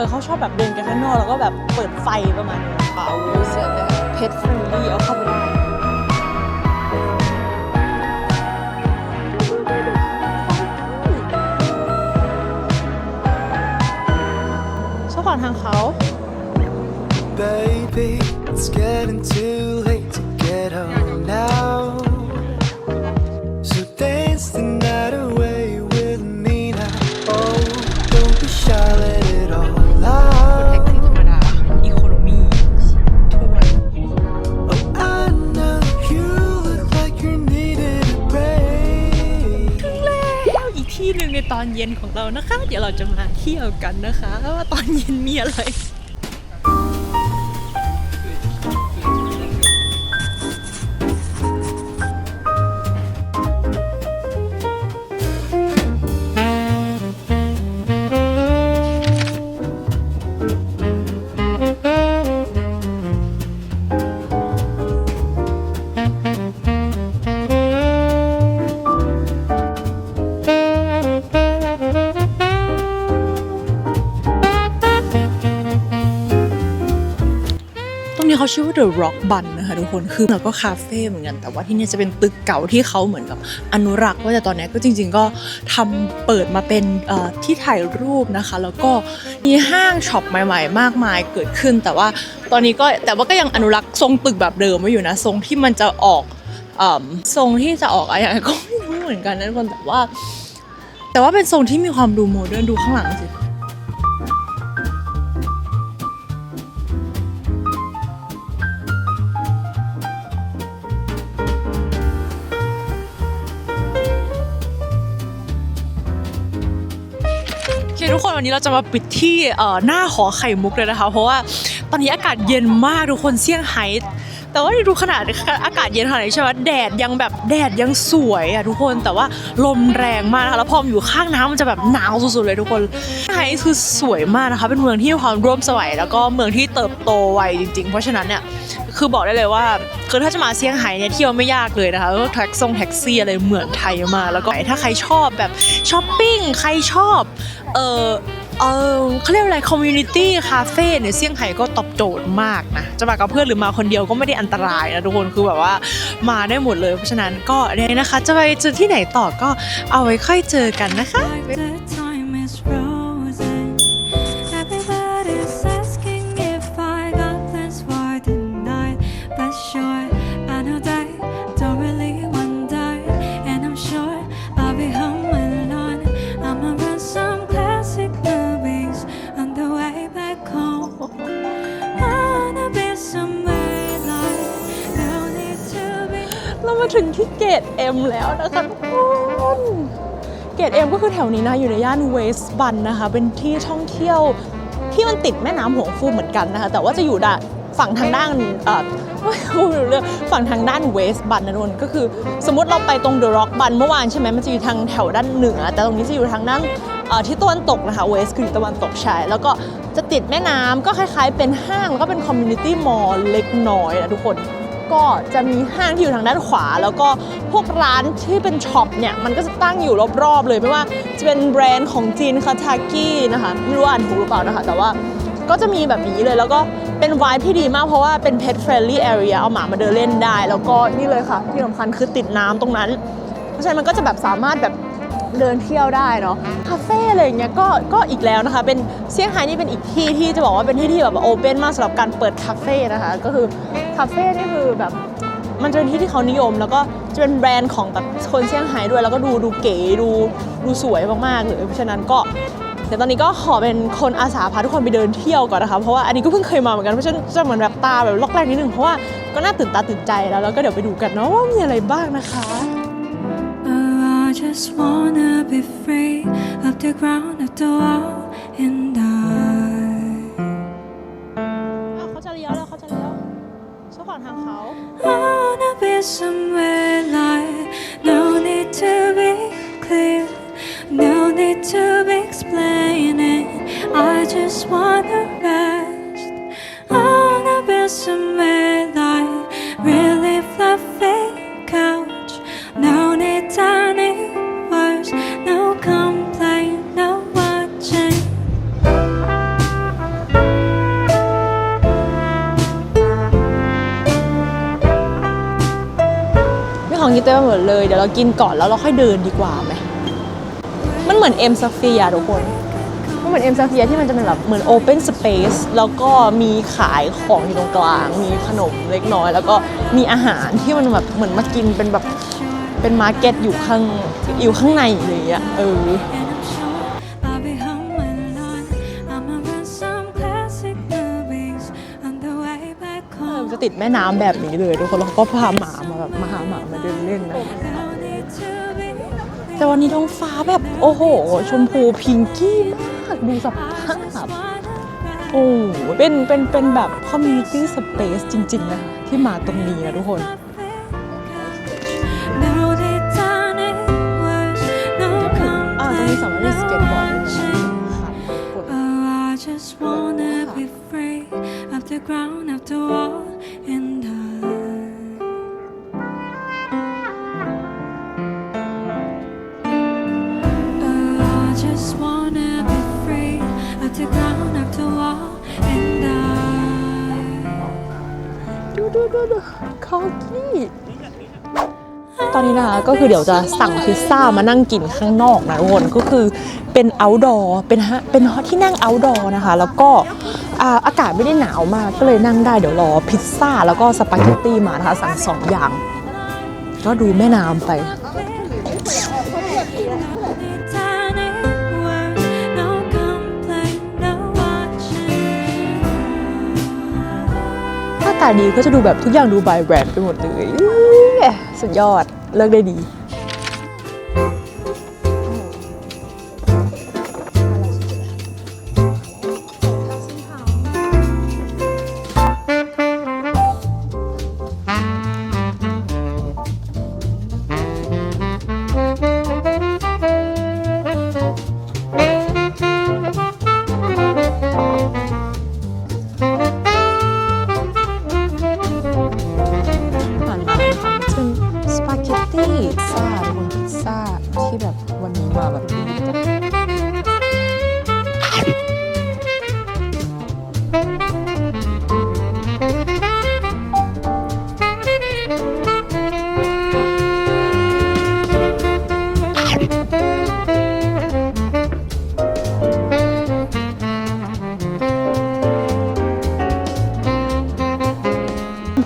อเขาชอบแบบเดินกันข้างนอกแล้วก็แบบเปิดไฟประมาณนี้เปล่าเสือแบบเพชรฟรีลี่เอาเข้าไปได้ชอบขวางทางเขา Baby, it's getting too late to get home now. อนเย็นของเรานะคะ เดี๋ยวเราจะมาเที่ยวกันนะคะ ว่าตอนเย็นมีอะไร ชื่อว่า The Rock Bun นะคะทุกคนคือแล้วก็คาเฟ่เหมือนกัน แต่ว่าที่นี่จะเป็นตึกเก่าที่เขาเหมือนกับอนุรักษ์ว่าแต่ตอนนี้ก็จริง ๆ ก็ทำเปิดมาเป็นที่ถ่ายรูปนะคะ แล้วก็มีห้างช็อปใหม่ ๆ มากมายเกิดขึ้น แต่ว่าตอนนี้ก็แต่ว่าก็ยังอนุรักษ์ทรงตึกแบบเดิมไว้อยู่นะทรงที่มันจะออกทรงที่จะออกอะไรอย่างไรก็ไม่รู้เหมือนกันนะทุกคนแต่ว่า แต่ว่าเป็นทรงที่มีความดูโมเดิร์นดูข้างหลังสิ วันนี้เราจะมาปิดที่หน้าหอไข่มุกเลยนะคะ เพราะว่าตอนนี้อากาศเย็นมากทุกคนเซี่ยงไฮ้แต่ว่าดูขนาดอากาศเย็นขนาดนี้ใช่ไหมแดดยังแบบแดดยังสวยอะทุกคนแต่ว่าลมแรงมากนะคะแล้วพออยู่ข้างน้ำมันจะแบบหนาวสุดๆเลยทุกคนเซี่ยงไฮ้คือสวยมากนะคะ เป็นเมืองที่มีความร่วมสมัยแล้วก็เมืองที่เติบโตไวจริงๆ เพราะฉะนั้นเนี่ย คือบอกได้เลยว่าคือถ้าจะมาเซี่ยงไฮ้เนี่ยเที่ยวไม่ยากเลยนะคะก็แท็กซ่งแท็กซี่อะไรเหมือนไทยมากแล้วก็ถ้าใครชอบแบบช้อปปิ้งใครชอบเออเออเขาเรียกอะไรคอมมูนิตี้คาเฟ่เนี่ยเซี่ยงไฮ้ก็ตอบโจทย์มากนะ จะมากับเพื่อนหรือมาคนเดียวก็ไม่ได้อันตรายนะทุกคนคือแบบว่ามาได้หมดเลยเพราะฉะนั้นก็เนี่ยนะคะ จะไปเจอที่ไหนต่อก็เอาไว้ค่อยเจอกันนะคะ ถึงที่เกต M แล้วนะคะทุกคนเกต M ก็คือแถวนี้นะอยู่ในย่านเวสต์บันนะคะ เป็นที่ท่องเที่ยวที่มันติดแม่น้ำหงฟูเหมือนกันนะคะ แต่ว่าจะอยู่ด้านฝั่งทางด้านเอ่อพูดไม่รู้เรื่องฝั่งทางด้านเวสต์บันนะทุกคนก็คือ สมมติเราไปตรงเดอะร็อกบันเมื่อวานใช่ไหมมันจะอยู่ทางแถวด้านเหนือ แต่ตรงนี้จะอยู่ทางด้านเอ่อที่ตะวันตกนะคะเวสคือตะวันตกใช่แล้วก็จะติดแม่น้ำก็คล้ายๆเป็นห้างแล้วก็เป็นคอมมูนิตี้มอลล์เล็กน้อยนะทุกคน ก็จะมีห้างที่อยู่ทางด้านขวา แล้วก็พวกร้านที่เป็นช็อปเนี่ยมันก็จะตั้งอยู่รอบๆเลยไม่ว่าจะเป็นแบรนด์ของจีนคาทากี้นะคะไม่รู้ว่าอ่านถูกหรือเปล่านะคะ แต่ว่าก็จะมีแบบนี้เลยแล้วก็เป็นวายที่ดีมากเพราะว่าเป็น pet friendly area เอาหมามาเดินเล่นได้ แล้วก็นี่เลยค่ะ ที่สำคัญคือติดน้ำตรงนั้น เพราะฉะนั้นมันก็จะแบบสามารถแบบ เดินเที่ยวได้เนาะคาเฟ่อะไรอย่างเงี้ยก็ก็อีกแล้วนะคะ เป็นเซี่ยงไฮ้นี่เป็นอีกที่ที่จะบอกว่าเป็นที่ที่แบบโอเปนมากสำหรับการเปิดคาเฟ่นะคะ ก็คือคาเฟ่นี่คือแบบมันจะเป็นที่ที่เขานิยม แล้วก็จะเป็นแบรนด์ของแบบคนเซี่ยงไฮ้ด้วย แล้วก็ดูดูเก๋ดูดูสวยมากๆเลยเพราะฉะนั้นก็เดี๋ยวตอนนี้ก็ขอเป็นคนอาสาพาทุกคนไปเดินเที่ยวก่อนนะคะเพราะว่าอันนี้ก็เพิ่งเคยมาเหมือนกันเพราะฉะนั้นจะเหมือนแบบตาแบบล็อกแรกนิดนึงเพราะว่าก็น่าตื่นตาตื่นใจแล้วแล้วก็เดี๋ยวไปดูกันเนาะว่ามีอะไรบ้างนะคะ just wanna be free of the ground, of the wall, and I. อ้าวเขาจะเลี้ยวแล้วเขาจะเลี้ยวช่วยขวางทางเขา I wanna be somewhere like no need to be clear, no need to be explaining. I just wanna rest. I wanna be somewhere ต็มไปหมดเลย เดี๋ยวเรากินก่อนแล้วเราค่อยเดินดีกว่าไหมมันเหมือนเอ็มสเฟียทุกคนมันเหมือนเอ็มสเฟียที่มันจะเป็นแบบเหมือนโอเพนสเปซแล้วก็มีขายของอยู่ตรงกลาง มีขนมเล็กน้อย แล้วก็มีอาหารที่มันแบบเหมือนมากินเป็นแบบเป็นมาร์เก็ตอยู่ข้างอยู่ข้างในเลยอะเออ And I'm sure I'll be home alone. I'ma run some classic movies on the way back เออจะติดแม่น้ำแบบนี้เลยทุกคนแล้วก็พาหมา แบบมาหาหมามาเดินเล่นนะ No need to be แต่วันนี้ท้องฟ้าแบบโอ้โห ชมพูพิงกี้มาก ดูสภา I just พ wanna โอ้โหเป็นเป็นเป็นแบบ community space จริง ๆ นะคะที่มาตรงนี้นะทุกคน No they done it worse. No อ่าตรงนี้สามารถเล่นสเก็ตบอร์ด down after all and I. ดูดูดูดูคอกี้ตอนนี้นะคะก็คือเดี๋ยวจะสั่งพิซซ่ามานั่งกินข้างนอกนะทุกคนก็คือเป็น outdoor เป็นฮะเป็นที่นั่ง outdoor นะคะ แล้วก็อาอากาศไม่ได้หนาวมากก็เลยนั่งได้เดี๋ยวรอพิซซ่าแล้วก็สปาเกตตี้มานะคะสั่งสองอย่าง ก็ดูแม่น้ำไปาอากาศดีก็จะดูแบบทุกอย่างดูบายแบรนด์ไปหมดเลย สุดยอด เลิกได้ดี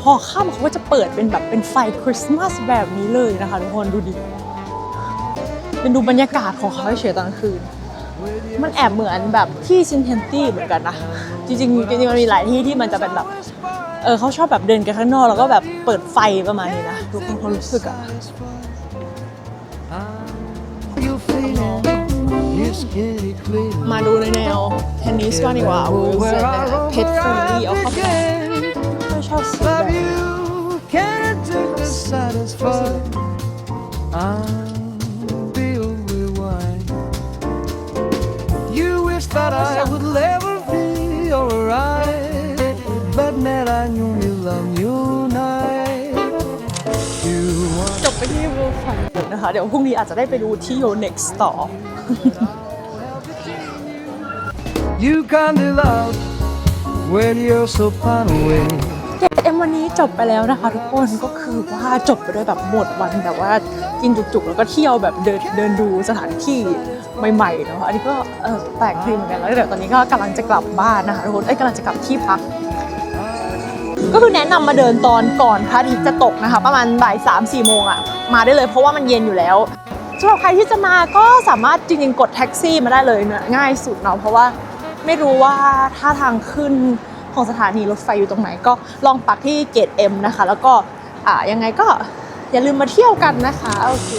พอค่ำเขาก็จะเปิดเป็นแบบเป็นไฟคริสต์มาสแบบนี้เลยนะคะทุกคนดูดิเป็นดูบรรยากาศของเขาเฉยตอนคืน มันแอบเหมือนแบบที่ซินเทนตี้เหมือนกันนะ จริงๆจริงๆมันมีหลายที่ที่มันจะเป็นแบบเออเขาชอบแบบเดินกันข้างนอกแล้วก็แบบเปิดไฟประมาณนี้นะทุกคนเขารู้สึกอะมาดูในแนวเทนนิสบ้างดีกว่าวิลสันเพชรฟรีเอาเข้าไป ไม่ชอบสีแบบ Love you can't take the satisfied. I'm filled with wine. You wish that I would never be alright, but now I know you love you night. You want จบไปที่วิลสันนะคะ เดี๋ยวพรุ่งนี้อาจจะได้ไปดูที่โยเน็กซ์ต่อ you can't love when you're so far away. วันนี้จบไปแล้วนะคะ ทุกคนก็คือว่าจบไปด้วยแบบหมดวันแบบว่ากินจุกๆ แล้วก็เที่ยวแบบเดินเดินดูสถานที่ใหม่ๆเนาะอันนี้ก็เออแปลกดีเหมือนกันแล้วเดี๋ยวตอนนี้ก็กำลังจะกลับบ้านนะคะทุกคนเอ้ยกำลังจะกลับที่พักก็คือแนะนำมาเดินตอนก่อนพระอาทิตย์จะตกนะคะ ประมาณบ่ายสามสี่โมงอะมาได้เลยเพราะว่ามันเย็นอยู่แล้วสำหรับใครที่จะมาก็สามารถจริงๆกดแท็กซี่มาได้เลยเนะง่ายสุดเนาะเพราะว่าไม่รู้ว่าถ้าทางขึ้น ของสถานีรถไฟอยู่ตรงไหน ก็ลองปักที่เกตเอ็มนะคะ แล้วก็อ่ายังไงก็อย่าลืมมาเที่ยวกันนะคะโอเค